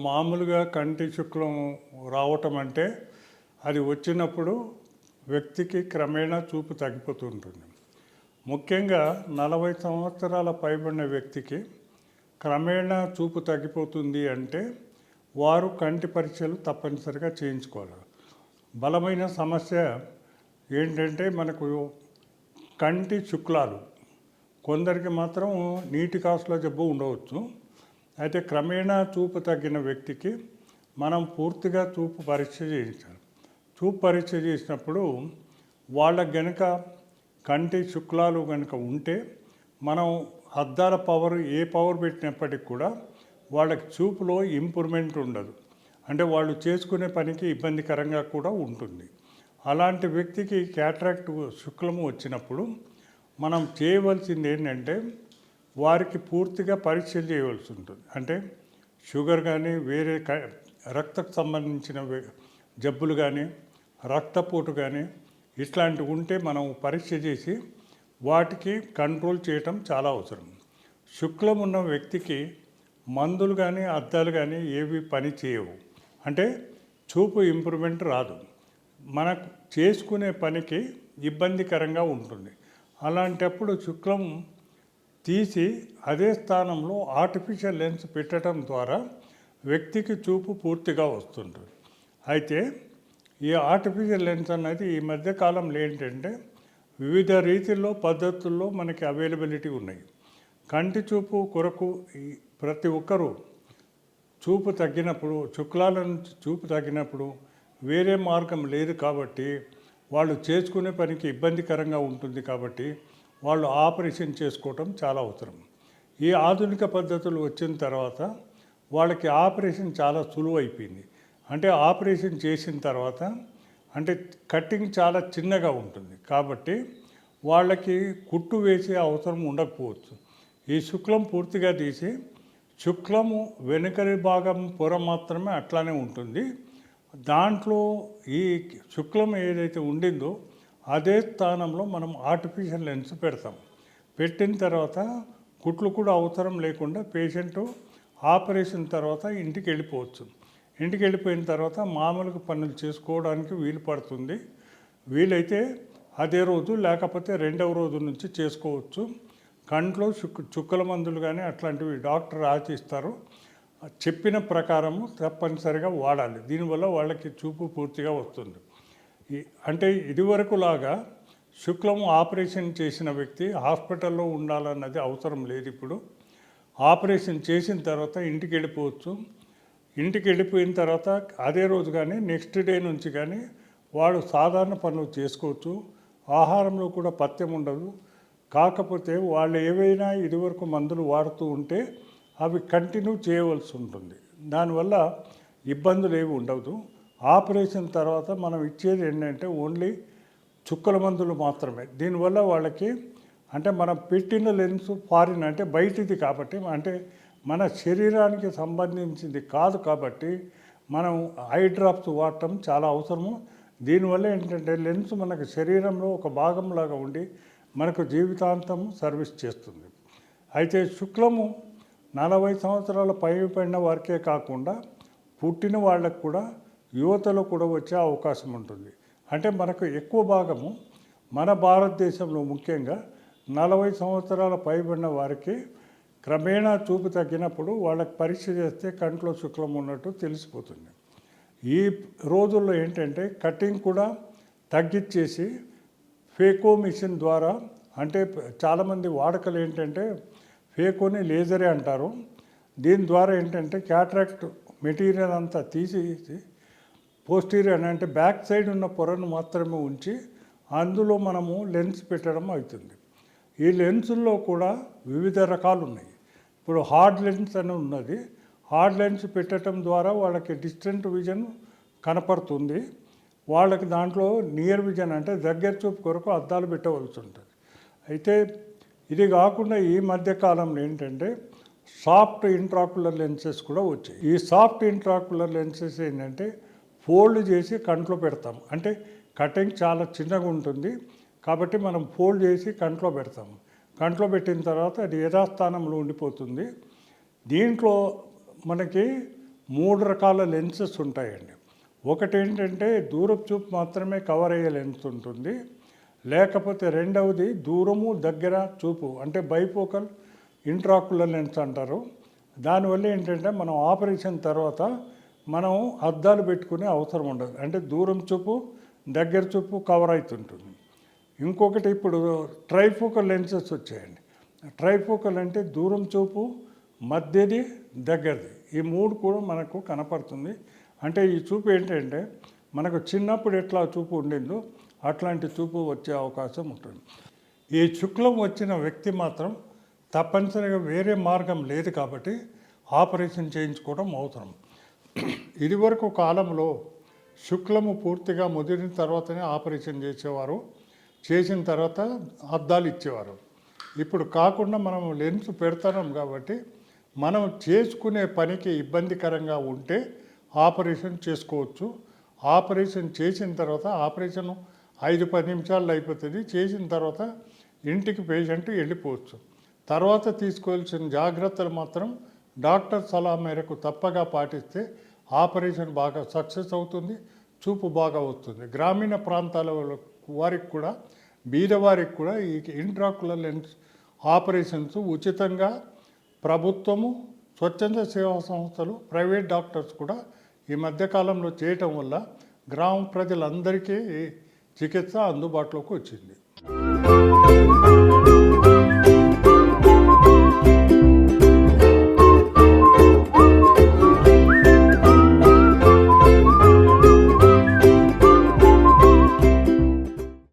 మామూలుగా కంటి శుక్లం రావటం అంటే అది వచ్చినప్పుడు వ్యక్తికి క్రమేణా చూపు తగ్గిపోతుంటుంది. ముఖ్యంగా నలభై సంవత్సరాల పైబడిన వ్యక్తికి క్రమేణా చూపు తగ్గిపోతుంది అంటే వారు కంటి పరీక్షలు తప్పనిసరిగా చేయించుకోవాలి. బలమైన సమస్య ఏంటంటే మనకు కంటి శుక్లాలు. కొందరికి మాత్రం నీటి కాసుల జబ్బు ఉండవచ్చు. అయితే క్రమేణా చూపు తగ్గిన వ్యక్తికి మనం పూర్తిగా చూపు పరీక్ష చేయించాలి. చూపు పరీక్ష చేసినప్పుడు వాళ్ళకి గనుక కంటి శుక్లాలు కనుక ఉంటే మనం అద్దాల పవర్ ఏ పవర్ పెట్టినప్పటికి కూడా వాళ్ళకి చూపులో ఇంప్రూవ్మెంట్ ఉండదు. అంటే వాళ్ళు చేసుకునే పనికి ఇబ్బందికరంగా కూడా ఉంటుంది. అలాంటి వ్యక్తికి క్యాట్రాక్ట్ శుక్లము వచ్చినప్పుడు మనం చేయవలసింది ఏంటంటే వారికి పూర్తిగా పరీక్షలు చేయవలసి ఉంటుంది. అంటే షుగర్ కానీ వేరే క రక్తకు సంబంధించిన వే- జబ్బులు కానీ రక్తపోటు కానీ ఇట్లాంటివి ఉంటే మనం పరీక్ష చేసి వాటికి కంట్రోల్ చేయటం చాలా అవసరం. శుక్లం ఉన్న వ్యక్తికి మందులు కానీ అద్దాలు కానీ ఏవి పని చేయవు. అంటే చూపు ఇంప్రూవ్మెంట్ రాదు. మనకు చేసుకునే పనికి ఇబ్బందికరంగా ఉంటుంది. అలాంటప్పుడు శుక్లం తీసి అదే స్థానంలో ఆర్టిఫిషియల్ లెన్స్ పెట్టడం ద్వారా వ్యక్తికి చూపు పూర్తిగా వస్తుంటుంది అయితే ఈ ఆర్టిఫిషియల్ లెన్స్ అనేది ఈ మధ్యకాలంలో ఏంటంటే వివిధ రీతిలో పద్ధతుల్లో మనకి అవైలబిలిటీ ఉన్నాయి. కంటి చూపు కొరకు ప్రతి ఒక్కరూ చూపు తగ్గినప్పుడు శుక్లాల నుంచి చూపు తగ్గినప్పుడు వేరే మార్గం లేదు కాబట్టి వాళ్ళు చేసుకునే పనికి ఇబ్బందికరంగా ఉంటుంది కాబట్టి వాళ్ళు ఆపరేషన్ చేసుకోవటం చాలా అవసరం. ఈ ఆధునిక పద్ధతులు వచ్చిన తర్వాత వాళ్ళకి ఆపరేషన్ చాలా సులువు అయిపోయింది. అంటే ఆపరేషన్ చేసిన తర్వాత అంటే కట్టింగ్ చాలా చిన్నగా ఉంటుంది. కాబట్టి వాళ్ళకి కుట్టు వేసే అవసరం ఉండకపోవచ్చు. ఈ శుక్లం పూర్తిగా తీసి శుక్లము వెనుకరి భాగం పొర మాత్రమే అట్లానే ఉంటుంది. దాంట్లో ఈ శుక్లం ఏదైతే ఉండిందో అదే స్థానంలో మనం ఆర్టిఫిషియల్ లెన్స్ పెడతాం. పెట్టిన తర్వాత కుట్లు కూడా అవసరం లేకుండా పేషెంట్ ఆపరేషన్ తర్వాత ఇంటికి వెళ్ళిపోవచ్చు. ఇంటికి వెళ్ళిపోయిన తర్వాత మామూలుగా పనులు చేసుకోవడానికి వీలు పడుతుంది. వీలైతే అదే రోజు లేకపోతే రెండవ రోజు నుంచి చేసుకోవచ్చు. కంట్లో చుక్ చుక్కల మందులు కానీ అట్లాంటివి డాక్టర్ ఆచిస్తారు చెప్పిన ప్రకారము తప్పనిసరిగా వాడాలి. దీనివల్ల వాళ్ళకి చూపు పూర్తిగా వస్తుంది. అంటే ఇదివరకు లాగా శుక్లం ఆపరేషన్ చేసిన వ్యక్తి హాస్పిటల్లో ఉండాలన్నది అవసరం లేదు ఇప్పుడు. ఆపరేషన్ చేసిన తర్వాత ఇంటికి వెళ్ళిపోవచ్చు. ఇంటికి వెళ్ళిపోయిన తర్వాత అదే రోజు కానీ నెక్స్ట్ డే నుంచి కానీ వాడు సాధారణ పనులు చేసుకోవచ్చు. ఆహారంలో కూడా పథ్యం ఉండదు. కాకపోతే వాళ్ళు ఏవైనా ఇదివరకు మందులు వాడుతూ ఉంటే అవి కంటిన్యూ చేయవలసి ఉంటుంది. దానివల్ల ఇబ్బందులు ఏవి ఉండదు. ఆపరేషన్ తర్వాత మనం ఇచ్చేది ఏంటంటే ఓన్లీ చుక్కల మందులు మాత్రమే. దీనివల్ల వాళ్ళకి అంటే మనం పెట్టిన లెన్స్ ఫారిన్ అంటే బయటిది కాబట్టి అంటే మన శరీరానికి సంబంధించింది కాదు కాబట్టి మనం ఐ డ్రాప్స్ వాడటం చాలా అవసరము. దీనివల్ల ఏంటంటే లెన్స్ మనకు శరీరంలో ఒక భాగంలాగా ఉండి మనకు జీవితాంతం సర్వీస్ చేస్తుంది. అయితే శుక్లము నలభై సంవత్సరాల పైబడిన వారికే కాకుండా పుట్టిన వాళ్ళకు కూడా యువతలో కూడా వచ్చే అవకాశం ఉంటుంది. అంటే మనకు ఎక్కువ భాగము మన భారతదేశంలో ముఖ్యంగా నలభై సంవత్సరాల పైబడిన వారికి క్రమేణా చూపు తగ్గినప్పుడు వాళ్ళకి పరీక్ష చేస్తే కంట్లో శుక్లం ఉన్నట్టు తెలిసిపోతుంది. ఈ రోజుల్లో ఏంటంటే కటింగ్ కూడా తగ్గించేసి ఫేకో మిషన్ ద్వారా అంటే చాలామంది వాడకలు ఏంటంటే ఫేకోని లేజరే అంటారు. దీని ద్వారా ఏంటంటే క్యాట్రాక్ట్ మెటీరియల్ అంతా తీసేసి పోస్టీరియర్ అంటే బ్యాక్ సైడ్ ఉన్న పొరను మాత్రమే ఉంచి అందులో మనము లెన్స్ పెట్టడం అవుతుంది. ఈ లెన్సుల్లో కూడా వివిధ రకాలు ఉన్నాయి ఇప్పుడు హార్డ్ లెన్స్ అని ఉన్నది. హార్డ్ లెన్స్ పెట్టడం ద్వారా వాళ్ళకి డిస్టెంట్ విజన్ కనపడుతుంది. వాళ్ళకి దాంట్లో నియర్ విజన్ అంటే దగ్గర చూపు కొరకు అద్దాలు పెట్టవలసి ఉంటుంది. అయితే ఇది కాకుండా ఈ మధ్యకాలంలో ఏంటంటే సాఫ్ట్ ఇంట్రాకులర్ లెన్సెస్ కూడా వచ్చాయి. ఈ సాఫ్ట్ ఇంట్రాకులర్ లెన్సెస్ ఏంటంటే ఫోల్డ్ చేసి కంట్లో పెడతాం. అంటే కటింగ్ చాలా చిన్నగా ఉంటుంది. కాబట్టి మనం ఫోల్డ్ చేసి కంట్లో పెడతాం. కంట్లో పెట్టిన తర్వాత అది యథాస్థానంలో ఉండిపోతుంది. దీంట్లో మనకి మూడు రకాల లెన్సెస్ ఉంటాయండి. ఒకటి ఏంటంటే దూరపు చూపు మాత్రమే కవర్ అయ్యే లెన్స్ ఉంటుంది. లేకపోతే రెండవది దూరము దగ్గర చూపు అంటే బైపోకల్ ఇంట్రాకులర్ లెన్స్ అంటారు. దానివల్ల ఏంటంటే మనం ఆపరేషన్ తర్వాత మనం అద్దాలు పెట్టుకునే అవసరం ఉండదు. అంటే దూరం చూపు దగ్గర చూపు కవర్ అవుతుంటుంది. ఇంకొకటి ఇప్పుడు ట్రైఫోకల్ లెన్సెస్ వచ్చాయండి. ట్రైఫోకల్ అంటే దూరం చూపు మధ్యది దగ్గరది. ఈ మూడు కూడా మనకు కనపడుతుంది. అంటే ఈ చూపు ఏంటంటే మనకు చిన్నప్పుడు ఎట్లా చూపు ఉండిందో అట్లాంటి చూపు వచ్చే అవకాశం ఉంటుంది. ఈ శుక్లం వచ్చిన వ్యక్తి మాత్రం తప్పనిసరిగా వేరే మార్గం లేదు కాబట్టి ఆపరేషన్ చేయించుకోవడం అవసరం. ఇదివరకు కాలంలో శుక్లము పూర్తిగా ముదిరిన తర్వాతనే ఆపరేషన్ చేసేవారు. చేసిన తర్వాత అద్దాలు ఇచ్చేవారు. ఇప్పుడు కాకుండా మనం లెన్స్ పెడతాం కాబట్టి మనం చేసుకునే పనికి ఇబ్బందికరంగా ఉంటే ఆపరేషన్ చేసుకోవచ్చు. ఆపరేషన్ చేసిన తర్వాత ఆపరేషన్ ఐదు పది నిమిషాల్లో అయిపోతుంది. చేసిన తర్వాత ఇంటికి పేషెంట్ వెళ్ళిపోవచ్చు. తర్వాత తీసుకోవాల్సిన జాగ్రత్తలు మాత్రం డాక్టర్ సలహా మేరకు తప్పగా పాటిస్తే ఆపరేషన్ బాగా సక్సెస్ అవుతుంది చూపు బాగా వస్తుంది. గ్రామీణ ప్రాంతాల వారికి కూడా బీదవారికి కూడా ఈ ఇంట్రాకులర్ లెన్స్ ఆపరేషన్స్ ఉచితంగా ప్రభుత్వము స్వచ్ఛంద సేవా సంస్థలు ప్రైవేట్ డాక్టర్స్ కూడా ఈ మధ్యకాలంలో చేయటం వల్ల గ్రామ ప్రజలందరికీ చికిత్స అందుబాటులోకి వచ్చింది.